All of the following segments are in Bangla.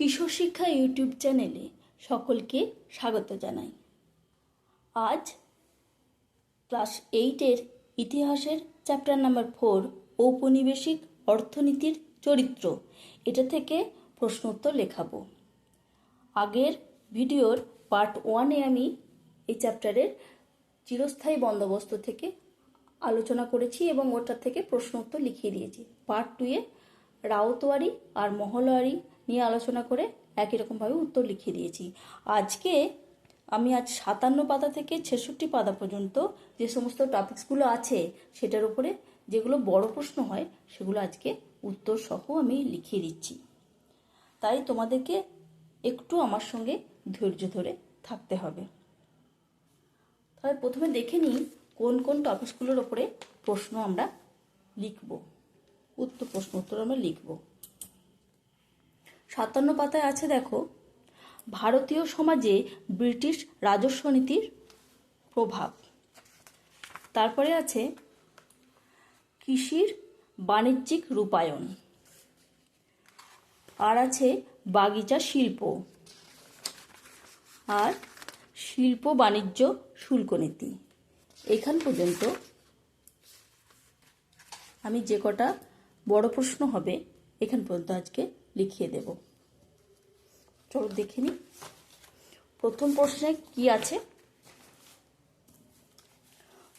কিশোর শিক্ষা ইউটিউব চ্যানেলে সকলকে স্বাগত জানাই। আজ ক্লাস এইটের ইতিহাসের চ্যাপ্টার নাম্বার ফোর ঔপনিবেশিক অর্থনীতির চরিত্র। এটা থেকে প্রশ্ন উত্তর লেখাবো। আগের ভিডিওর পার্ট ওয়ানে আমি এই চ্যাপ্টারের চিরস্থায়ী বন্দোবস্ত থেকে আলোচনা করেছি এবং ওটার থেকে প্রশ্ন উত্তর লিখিয়ে দিয়েছি। পার্ট টুয়ে রাউতওয়ারি আর মহলওয়ারি নিয়ে আলোচনা করে একই রকমভাবে উত্তর লিখিয়ে দিয়েছি। আজকে আমি আজ সাতান্ন পাতা থেকে ছেষট্টি পাতা পর্যন্ত যে সমস্ত টপিকসগুলো আছে সেটার উপরে যেগুলো বড় প্রশ্ন হয় সেগুলো আজকে উত্তর সহ আমি লিখিয়ে দিচ্ছি। তাই তোমাদেরকে একটু আমার সঙ্গে ধৈর্য ধরে থাকতে হবে। তাহলে প্রথমে দেখে নিই কোন কোন টপিকসগুলোর ওপরে প্রশ্ন আমরা লিখব। উত্তর প্রশ্ন, উত্তর আমরা লিখব। সাতান্ন পাতায় আছে, দেখো। ভারতীয় সমাজে ব্রিটিশ রাজস্ব নীতির প্রভাব। তারপরে আছে কৃষির বাণিজ্যিক রূপায়ণ। আর আছে বাগিচা শিল্প। আর শিল্প বাণিজ্য শুল্ক নীতি। এখান পর্যন্ত আমি যে কটা বড় প্রশ্ন হবে, এখান পর্যন্ত আজকে লিখিয়ে দেব। চলো দেখে নিই। প্রথম প্রশ্নে কি আছে?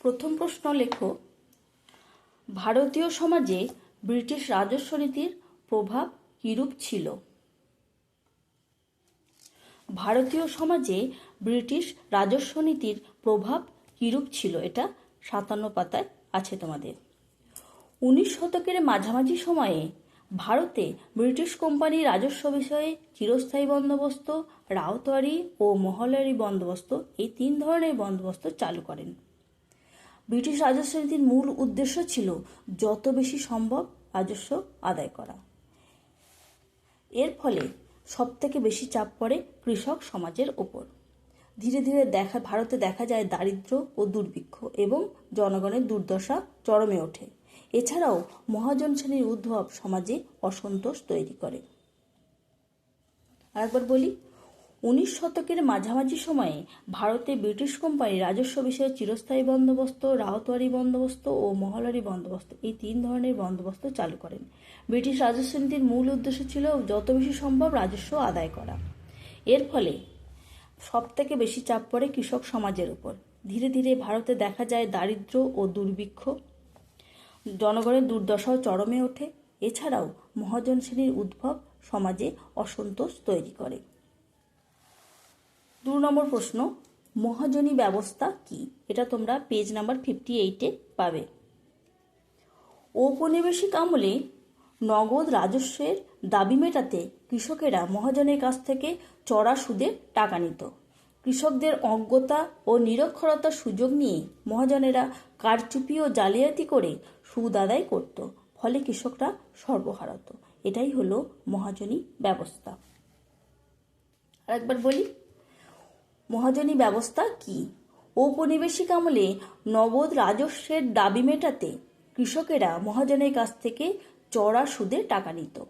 প্রথম প্রশ্ন লেখো, ভারতীয় সমাজে ব্রিটিশ রাজস্ব নীতির প্রভাব কিরূপ ছিল? ভারতীয় সমাজে ব্রিটিশ রাজস্ব নীতির প্রভাব কিরূপ ছিল? এটা সাতান্ন পাতায় আছে তোমাদের। উনিশ শতকের মাঝামাঝি সময়ে ভারতে ব্রিটিশ কোম্পানির রাজস্ব বিষয়ে চিরস্থায়ী বন্দোবস্ত রাউতওয়ারি ও মহলারি বন্দোবস্ত, এই তিন ধরনের বন্দোবস্ত চালু করেন। ব্রিটিশ রাজস্ব নীতির মূল উদ্দেশ্য ছিল যত বেশি সম্ভব রাজস্ব আদায় করা। এর ফলে সবথেকে বেশি চাপ পড়ে কৃষক সমাজের ওপর। ধীরে ধীরে দেখা, ভারতে দেখা যায় দারিদ্র্য ও দুর্ভিক্ষ এবং জনগণের দুর্দশা চরমে ওঠে। এছাড়াও মহাজন শ্রেণির উদ্ভব সমাজে অসন্তোষ তৈরি করে। আরেকবার বলি, উনিশ শতকের মাঝামাঝি সময়ে ভারতে ব্রিটিশ কোম্পানি রাজস্ব বিষয়ে চিরস্থায়ী বন্দোবস্ত, রাহতওয়ারি বন্দোবস্ত ও মহলারি বন্দোবস্ত এই তিন ধরনের বন্দোবস্ত চালু করেন। ব্রিটিশ রাজস্ব নীতির মূল উদ্দেশ্য ছিল যত বেশি সম্ভব রাজস্ব আদায় করা। এর ফলে সব থেকে বেশি চাপ পড়ে কৃষক সমাজের উপর। ধীরে ধীরে ভারতে দেখা যায় দারিদ্র্য ও দুর্ভিক্ষ। জনগণের দুর্দশাও চরমে ওঠে। এছাড়াও মহাজন শ্রেণির উদ্ভব সমাজে অসন্তোষ তৈরি করে। দু নম্বর প্রশ্ন, মহাজনী ব্যবস্থা কি? এটা তোমরা পেজ নাম্বার ফিফটি এইটে পাবে। ঔপনিবেশিক আমলে নগদ রাজস্বের দাবি মেটাতে কৃষকেরা মহাজনের কাছ থেকে চড়া সুদে টাকা নিত। কৃষকদের অজ্ঞতা ও নিরক্ষরতার সুযোগ নিয়ে মহাজনেরা কারচুপি ও জালিয়াতি করে সুদ আদায় করত, ফলে কৃষকরা সর্বহারত। এটাই হলো মহাজনী ব্যবস্থা। আরেকবার বলি, মহাজনী ব্যবস্থা কি? ঔপনিবেশিক আমলে নগদ রাজস্বের দাবি মেটাতে কৃষকেরা মহাজনের কাছ থেকে চড়া সুদে টাকা নিত।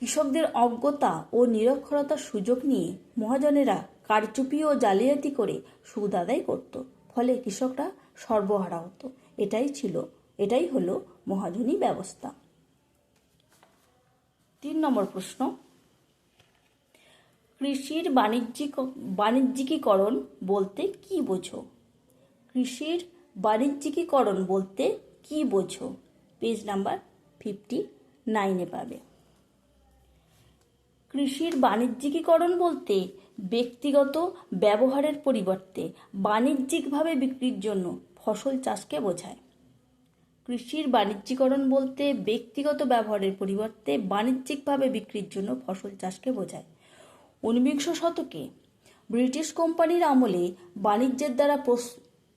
কৃষকদের অজ্ঞতা ও নিরক্ষরতার সুযোগ নিয়ে মহাজনেরা কারচুপি ও জালিয়াতি করে সুদ আদায় করত, ফলে কৃষকরা সর্বহারা হতো। এটাই ছিল এটাই হলো মহাজনী ব্যবস্থা। তিন নম্বর প্রশ্ন। কৃষির বাণিজ্যিক, বাণিজ্যিকীকরণ বলতে কি বোঝো? কৃষির বাণিজ্যিকীকরণ বলতে কি বোঝো? পেজ নাম্বার ফিফটি নাইনে পাবে। কৃষির বাণিজ্যিকীকরণ বলতে ব্যক্তিগত ব্যবহারের পরিবর্তে বাণিজ্যিকভাবে বিক্রির জন্য ফসল চাষকে বোঝায়। কৃষির বাণিজ্যিকরণ বলতে ব্যক্তিগত ব্যবহারের পরিবর্তে বাণিজ্যিকভাবে বিক্রির জন্য ফসল চাষকে বোঝায়। ঊনবিংশ শতকে ব্রিটিশ কোম্পানির আমলে বাণিজ্যের দ্বারা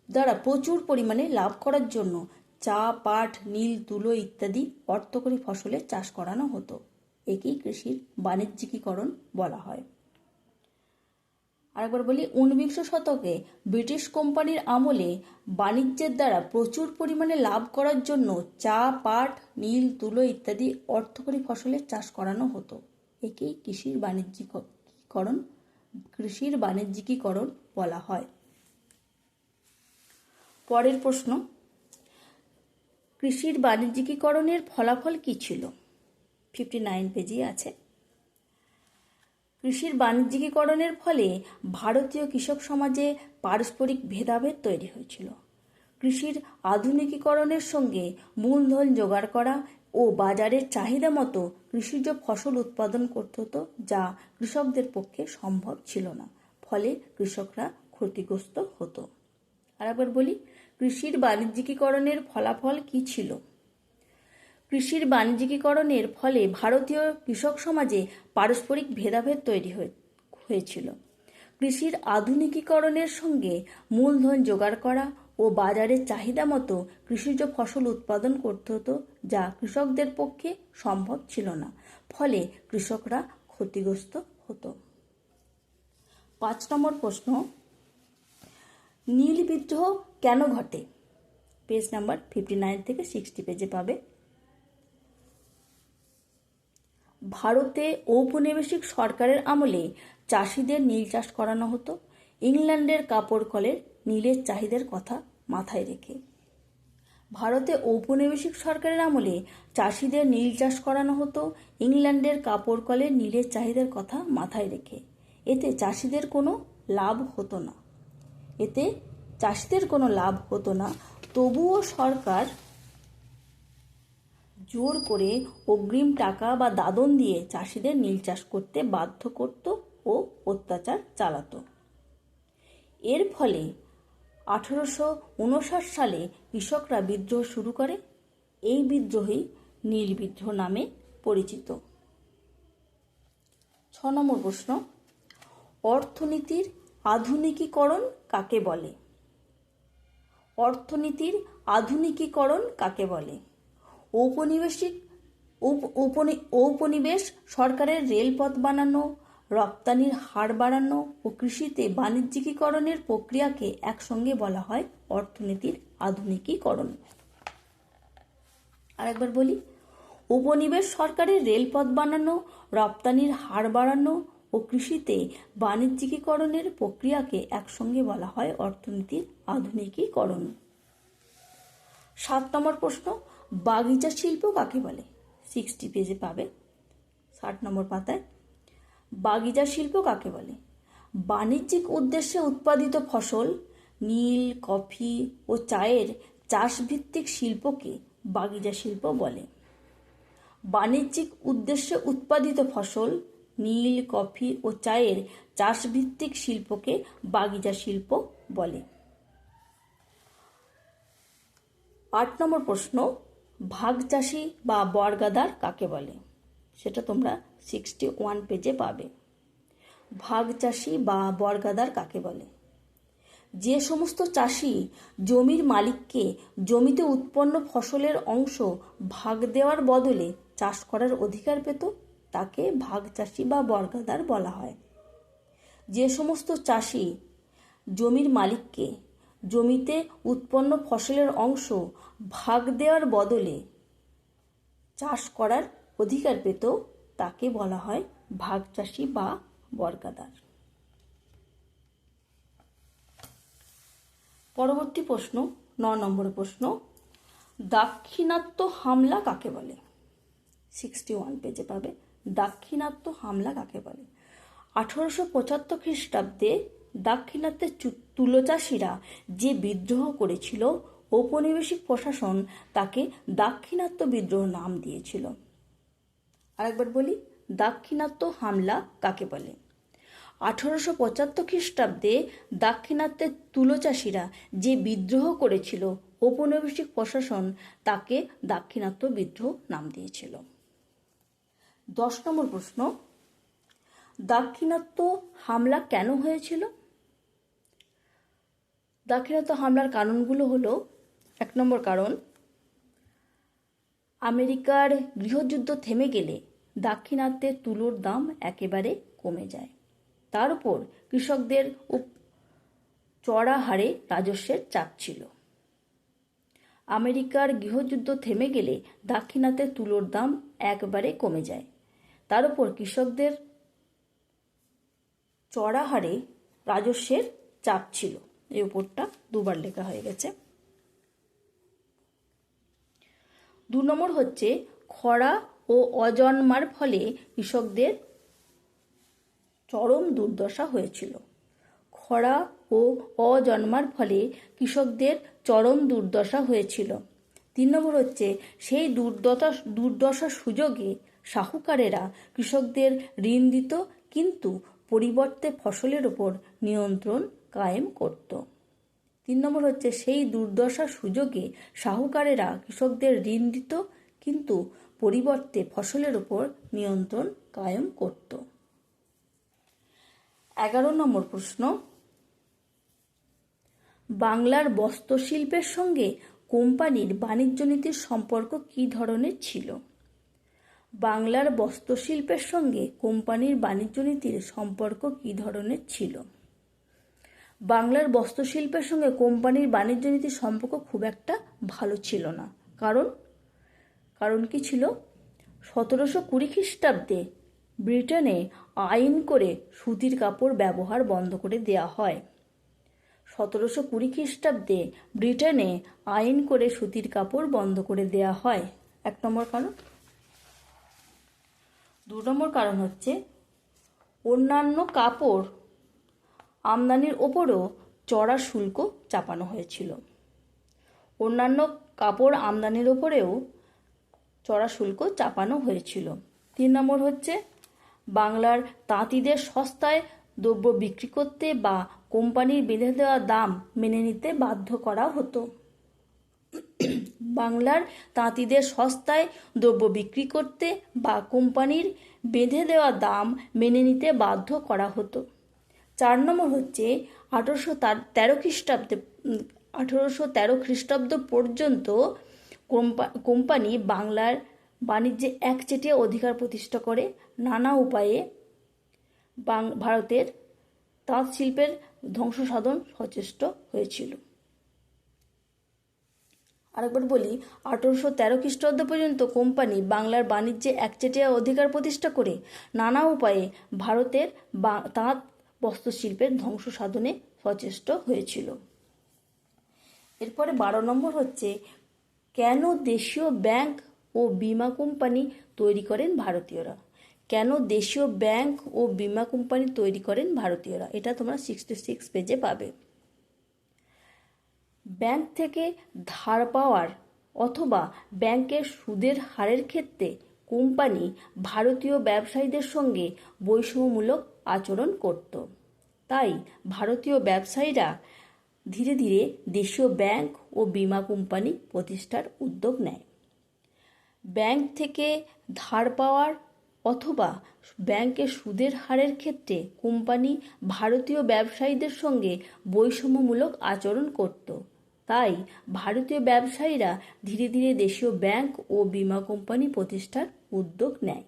দ্বারা প্রচুর পরিমাণে লাভ করার জন্য চা, পাট, নীল, তুলো ইত্যাদি অর্থকরী ফসলের চাষ করানো হতো। একেই কৃষির বাণিজ্যিকীকরণ বলা হয়। আরেকবার বলি ঊনবিংশ শতকে ব্রিটিশ কোম্পানির আমলে বাণিজ্যের দ্বারা প্রচুর পরিমাণে লাভ করার জন্য চা, পাট, নীল, তুলো ইত্যাদি অর্থকরী ফসলের চাষ করানো হতো। একেই কৃষির বাণিজ্যিকরণ কৃষির বাণিজ্যিকীকরণ বলা হয়। পরের প্রশ্ন, কৃষির বাণিজ্যিকীকরণের ফলাফল কী ছিল? ফিফটি নাইন পেজে আছে। কৃষির বাণিজ্যিকীকরণের ফলে ভারতীয় কৃষক সমাজে পারস্পরিক ভেদাভেদ তৈরি হয়েছিল। কৃষির আধুনিকীকরণের সঙ্গে মূলধন জোগাড় করা ও বাজারের চাহিদা মতো কৃষিজ ফসল উৎপাদন করতে হতো, যা কৃষকদের পক্ষে সম্ভব ছিল না। ফলে কৃষকরা ক্ষতিগ্রস্ত হতো। আর একবার বলি, কৃষির বাণিজ্যিকীকরণের ফলাফল কী ছিল? কৃষির বাণিজ্যিকীকরণের ফলে ভারতীয় কৃষক সমাজে পারস্পরিক ভেদাভেদ তৈরি হয়েছিল। কৃষির আধুনিকীকরণের সঙ্গে মূলধন জোগাড় করা ও বাজারের চাহিদা মতো কৃষিজ ফসল উৎপাদন করতে হতো যা কৃষকদের পক্ষে সম্ভব ছিল না। ফলে কৃষকরা ক্ষতিগ্রস্ত হতো। পাঁচ নম্বর প্রশ্ন, নীল বিদ্রোহ কেন ঘটে? পেজ নাম্বার ফিফটি নাইন থেকে সিক্সটি পেজে পাবে। ভারতে ঔপনিবেশিক সরকারের আমলে চাষিদের নীল চাষ করানো হতো। ইংল্যান্ডের কাপড় কলের নীলের চাহিদার কথা মাথায় রেখে। ভারতে ঔপনিবেশিক সরকারের আমলে চাষিদের নীল চাষ করানো হতো। ইংল্যান্ডের কাপড় কলের নীলের চাহিদার কথা মাথায় রেখে। এতে চাষিদের কোনো লাভ হতো না। এতে চাষিদের কোনো লাভ হতো না। তবুও সরকার জোর করে অগ্রিম টাকা বা দাদন দিয়ে চাষিদের নীল চাষ করতে বাধ্য করত ও অত্যাচার চালাতো। এর ফলে আঠেরোশো উনষাট সালে কৃষকরা বিদ্রোহ শুরু করে। এই বিদ্রোহই নীল বিদ্রোহ নামে পরিচিত। ছ নম্বর প্রশ্ন, অর্থনীতির আধুনিকীকরণ কাকে বলে? অর্থনীতির আধুনিকীকরণ কাকে বলে? ঔপনিবেশিক ঔপনিবেশ সরকারের রেলপথ বানানো, রপ্তানির হার বাড়ানো ও কৃষিতে বাণিজ্যিকীকরণের প্রক্রিয়াকে একসঙ্গে বলা হয় অর্থনীতির আধুনিকীকরণ। আরেকবার বলি উপনিবেশ সরকারের রেলপথ বানানো, রপ্তানির হার বাড়ানো ও কৃষিতে বাণিজ্যিকীকরণের প্রক্রিয়াকে একসঙ্গে বলা হয় অর্থনীতির আধুনিকীকরণ। সাত নম্বর প্রশ্ন বাগিচা শিল্প কাকে বলে? সিক্সটি পেজে পাবে। ষাট নম্বর পাতায়। বাগিচা শিল্প কাকে বলে? বাণিজ্যিক উদ্দেশ্যে উৎপাদিত ফসল, নীল, কফি ও চায়ের চাষভিত্তিক শিল্পকে বাগিচা শিল্প বলে। বাণিজ্যিক উদ্দেশ্যে উৎপাদিত ফসল, নীল, কফি ও চায়ের চাষভিত্তিক শিল্পকে বাগিচা শিল্প বলে। আট নম্বর প্রশ্ন ভাগ চাষি বা বর্গাদার কাকে বলে? সেটা তোমরা সিক্সটি ওয়ান পেজে পাবে। ভাগ চাষি বা বর্গাদার কাকে বলে? যে সমস্ত চাষি জমির মালিককে জমিতে উৎপন্ন ফসলের অংশ ভাগ দেওয়ার বদলে চাষ করার অধিকার পেত, তাকে ভাগ চাষি বা বর্গাদার বলা হয়। যে সমস্ত চাষি জমির মালিককে জমিতে উৎপন্ন ফসলের অংশ ভাগ দেওয়ার বদলে চাষ করার অধিকার পেত, তাকে বলা হয় ভাগ চাষি বা বর্গাদার। পরবর্তী প্রশ্ন, ন নম্বর প্রশ্ন, দাক্ষিণাত্য হামলা কাকে বলে? সিক্সটি ওয়ান পেজে পাবে। দাক্ষিণাত্য হামলা কাকে বলে? আঠারোশো পঁচাত্তর খ্রিস্টাব্দে দাক্ষিণাত্যের তুলোচাষীরা যে বিদ্রোহ করেছিল, ঔপনিবেশিক প্রশাসন তাকে দাক্ষিণাত্য বিদ্রোহ নাম দিয়েছিল। আরেকবার বলি, দাক্ষিণাত্য হামলা কাকে বলে? আঠারোশো পঁচাত্তর খ্রিস্টাব্দে দাক্ষিণাত্যের তুলোচাষীরা যে বিদ্রোহ করেছিল, ঔপনিবেশিক প্রশাসন তাকে দাক্ষিণাত্য বিদ্রোহ নাম দিয়েছিল। দশ নম্বর প্রশ্ন, দাক্ষিণাত্য হামলা কেন হয়েছিল? দাক্ষিণাত্য হামলার কারণগুলো হলো, এক নম্বর কারণ, আমেরিকার গৃহযুদ্ধ থেমে গেলে দাক্ষিণাত্যের তুলোর দাম একেবারে কমে যায়। তার উপর কৃষকদের চড়া হারে রাজস্বের চাপ ছিল। আমেরিকার গৃহযুদ্ধ থেমে গেলে দাক্ষিণাত্যের তুলোর দাম একবারে কমে যায়। তার উপর কৃষকদের চড়া হারে রাজস্বের চাপ ছিল। এই উপরটা দুবার লেখা হয়ে গেছে। দু নম্বর হচ্ছে, খরা ও অজন্মার ফলে কৃষকদের চরম দুর্দশা হয়েছিল। খরা ও অজন্মার ফলে কৃষকদের চরম দুর্দশা হয়েছিল। তিন নম্বর হচ্ছে, সেই দুর্দশা দুর্দশা সুযোগে সাহুকারেরা কৃষকদের ঋণ দিত, কিন্তু পরিবর্তে ফসলের ওপর নিয়ন্ত্রণ কায়েম করত। তিন নম্বর হচ্ছে, সেই দুর্দশার সুযোগে সাহুকারেরা কৃষকদের ঋণ দিত, কিন্তু পরিবর্তে ফসলের উপর নিয়ন্ত্রণ কায়েম করত। এগারো নম্বর প্রশ্ন, বাংলার বস্ত্রশিল্পের সঙ্গে কোম্পানির বাণিজ্য নীতির সম্পর্ক কী ধরনের ছিল? বাংলার বস্ত্রশিল্পের সঙ্গে কোম্পানির বাণিজ্য নীতির সম্পর্ক কী ধরনের ছিল? বাংলার বস্ত্রশিল্পের সঙ্গে কোম্পানির বাণিজ্য নীতির সম্পর্ক খুব একটা ভালো ছিল না। কারণ কারণ কি ছিল? সতেরোশো কুড়ি খ্রিস্টাব্দে ব্রিটেনে আইন করে সুতির কাপড় ব্যবহার বন্ধ করে দেয়া হয়। সতেরোশো কুড়ি খ্রিস্টাব্দে ব্রিটেনে আইন করে সুতির কাপড় বন্ধ করে দেয়া হয়। এক নম্বর কারণ? দু নম্বর কারণ হচ্ছে, অন্যান্য কাপড় আমদানির ওপরও চড়া শুল্ক চাপানো হয়েছিল। অন্যান্য কাপড় আমদানির ওপরেও চড়া শুল্ক চাপানো হয়েছিল। তিন নম্বর হচ্ছে, বাংলার তাঁতিদের সস্তায় দ্রব্য বিক্রি করতে বা কোম্পানির বেঁধে দেওয়া দাম মেনে নিতে বাধ্য করা হতো। বাংলার তাঁতিদের সস্তায় দ্রব্য বিক্রি করতে বা কোম্পানির বেঁধে দেওয়া দাম মেনে নিতে বাধ্য করা হতো। চার নম্বর হচ্ছে আঠারোশো তেরো খ্রিস্টাব্দে আঠারোশো তেরো খ্রিস্টাব্দ পর্যন্ত কোম্পানি বাংলার বাণিজ্যে একচেটিয়া অধিকার প্রতিষ্ঠা করে। নানা উপায়ে বাং, ভারতের তাঁত শিল্পের ধ্বংস সাধন সচেষ্ট হয়েছিল। আরেকবার বলি, আঠারোশো তেরো খ্রিস্টাব্দ পর্যন্ত কোম্পানি বাংলার বাণিজ্যে একচেটিয়া অধিকার প্রতিষ্ঠা করে। নানা উপায়ে ভারতের বা, তাঁত বস্ত্রশিল্পের ধ্বংস সাধনে সচেষ্ট হয়েছিল। এরপরে বারো নম্বর হচ্ছে, কেন দেশীয় ব্যাংক ও বিমা কোম্পানি তৈরি করেন ভারতীয়রা? কেন দেশীয় ব্যাংক ও বিমা কোম্পানি তৈরি করেন ভারতীয়রা? এটা তোমরা সিক্সটি সিক্স পেজে পাবে। ব্যাংক থেকে ধার পাওয়ার অথবা ব্যাংকের সুদের হারের ক্ষেত্রে কোম্পানি ভারতীয় ব্যবসায়ীদের সঙ্গে বৈষম্যমূলক আচরণ করত। তাই ভারতীয় ব্যবসায়ীরা ধীরে ধীরে দেশীয় ব্যাংক ও বিমা কোম্পানি প্রতিষ্ঠার উদ্যোগ নেয়। ব্যাংক থেকে ধার পাওয়ার অথবা ব্যাংকের সুদের হারের ক্ষেত্রে কোম্পানি ভারতীয় ব্যবসায়ীদের সঙ্গে বৈষম্যমূলক আচরণ করত। তাই ভারতীয় ব্যবসায়ীরা ধীরে ধীরে দেশীয় ব্যাংক ও বিমা কোম্পানি প্রতিষ্ঠার উদ্যোগ নেয়।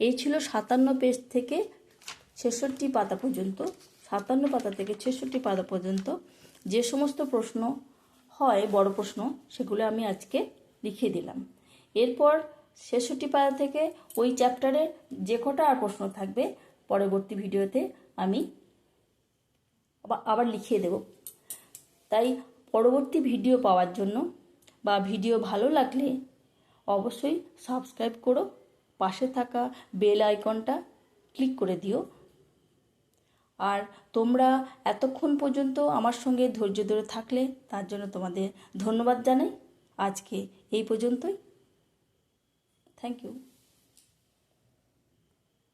এই ছিল সাতান্ন পেজ থেকে ছেষট্টি পাতা পর্যন্ত, সাতান্ন পাতা থেকে ছেষট্টি পাতা পর্যন্ত যে সমস্ত প্রশ্ন হয়, বড় প্রশ্ন, সেগুলো আমি আজকে লিখে দিলাম। এরপর ছেষট্টি পাতা থেকে ওই চ্যাপ্টারে যে কটা আর প্রশ্ন থাকবে, পরবর্তী ভিডিওতে আমি আবার লিখিয়ে দেব। তাই পরবর্তী ভিডিও পাওয়ার জন্য বা ভিডিও ভালো লাগলে অবশ্যই সাবস্ক্রাইব করো, পাশে থাকা বেল আইকনটা ক্লিক করে দিও। আর তোমরা এতক্ষণ পর্যন্ত আমার সঙ্গে ধৈর্য ধরে থাকলে, তার জন্য তোমাদের ধন্যবাদ জানাই। আজকে এই পর্যন্তই। Thank you